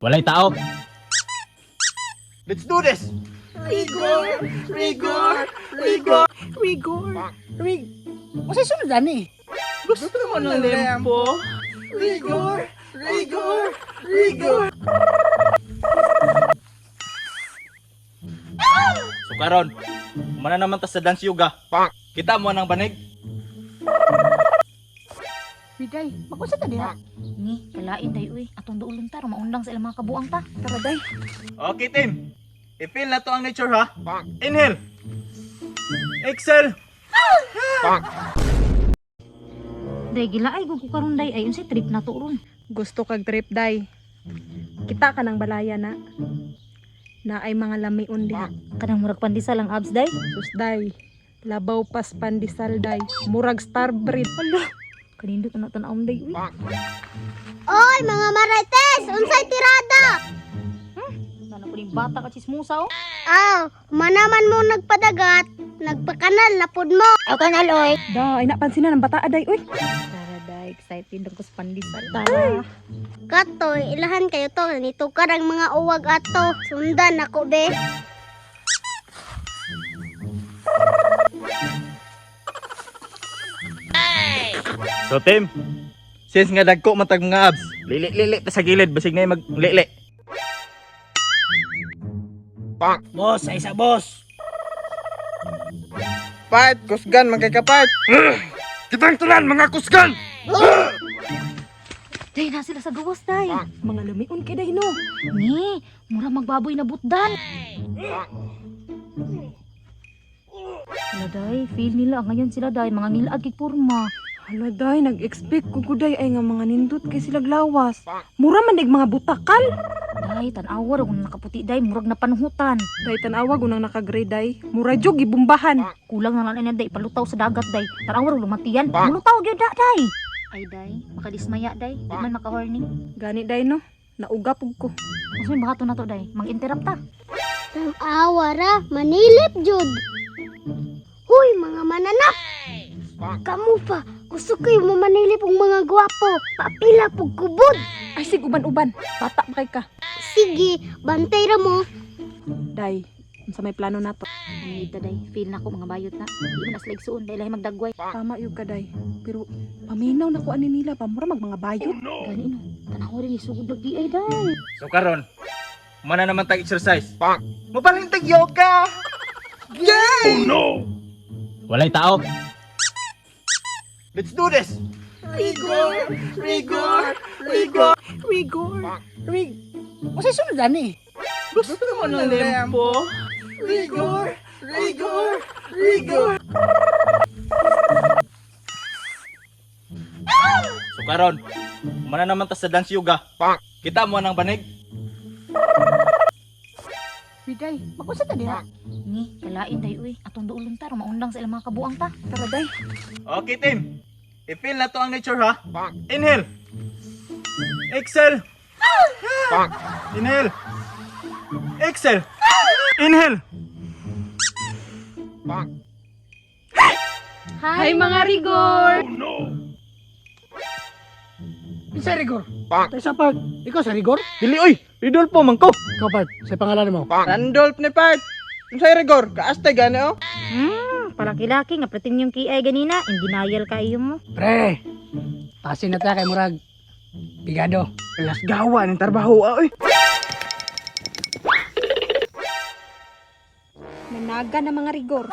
Walay tao. Let's do this! Rigor! Rigor! Rigor! Rigor! Rig... Sa sunod ani? Gusto mo ng lempo? Rigor! Rigor! Rigor! So karon, mana naman ta sa dance yoga. Kita mo nang banig? Biday, mag-usa ta diha. Ni, kalain day uy. Atong duulong ta, maundang sa ilang mga kabuang ta. Tara day. Okay team. I-feel na to ang nature ha. Inhale. Exhale. Day, gila ay gugu karon day. Ayun si trip na to ron. Gusto kag trip day. Kita ka ng balaya na. Na ay mga lamiun diha. Kanang murag pandisa lang abs day. Sus day. Labaw pas pandisal day. Murag starbreed. Hala, kanindot na tanaw day uy. Oy, mga marites! Unsay tirada? Nana ko ning bata ka chismusa oh. Aw, manaman mo nagpadagat, nagpakanal na pud mo. Aw kanal oy. Da, ay napansin na ng bata day. Uy. Tara day, excited ako sa pandisal. Tara. Katoy, ilahan kayo to, nito ka ang mga uwag ato. Sundan ako be. So team, since nga dagko matag mga abs, lili-lili ta sa gilid basig na yung maglili. Boss, ay isa boss. Part! Kusgan, magkakapart! Kitang tulan mga kusgan! Day, na sila sa gawas day. Mga lamiun kay day no. Ni, mura magbaboy na butdan. Hala day, feel nila ngayon sila day. Mga nilaag kay purma. Hala day, nag-expect ko guday ay nga mga nindot kay sila lawas. Mura man mga butakal. Day, tanawar kung nakaputi day. Murag na panuhutan. Day tanawa gunang nakagrade day. Mura jog gibumbahan. Kulang na lang day. Palutaw sa dagat day. Tanawar lumatiyan. Mulutaw gyud da day. Ay day, makadismaya day. Di man makahorny. Gani day no. Nauga pug ko. Mas may bahato na to day. Mag-interrupt ta. Tang awara, manilip jud. Huy, mga mananap. Kamu pa, gusto kayo mo manilip ang mga gwapo. Papila pug kubod. Ay sig uban-uban. Bata pa kay ka. Sige, bantay ra mo. Day, unsa may plano nato? Ay, day. Feel na ko mga bayot na. Di man aslig suon. Dahil lahi magdagway. Tama yung kaday. Pero paminaw na ko ani nila pa mura mag mga bayot. Gani no. Tanawar ni sugod lagi ay day. So karon, mana naman tag exercise. Mabalin tag yoga. Yay! Walay tao. Let's do this! Rigor! Rigor! Rigor! Rigor! Rig... O sa sunod ani? Gusto mo ng lempo? Rigor! Rigor! Rigor! So karon, mana naman ta sa dance yoga. Kita mo nang banig? Biday, mag-usa ta diha. Ni, kalain day uy. Atong duulong ta. Maundang sa ilang mga kabuang ta. Tara day. Okay team, i-feel na to ang nature ha. Inhale. Exhale. Inhale. Exhale. Inhale. Hi mga rigor. Isa rigor. Tayo sa park. Ikaw sa rigor? Dili oy, Ridolfo man ko. Ikaw part. Sa pangalan mo. Randolph ni Part! Unsay rigor? Kaastay gani oh? Hmm, palaki-laki nga prating yung kiay ganina. In denial ka iyo mo. Pre! Pasin na tayo kay Murag. Bigado. Alas gawa ng trabaho ah, oy! Nanaga na mga rigor.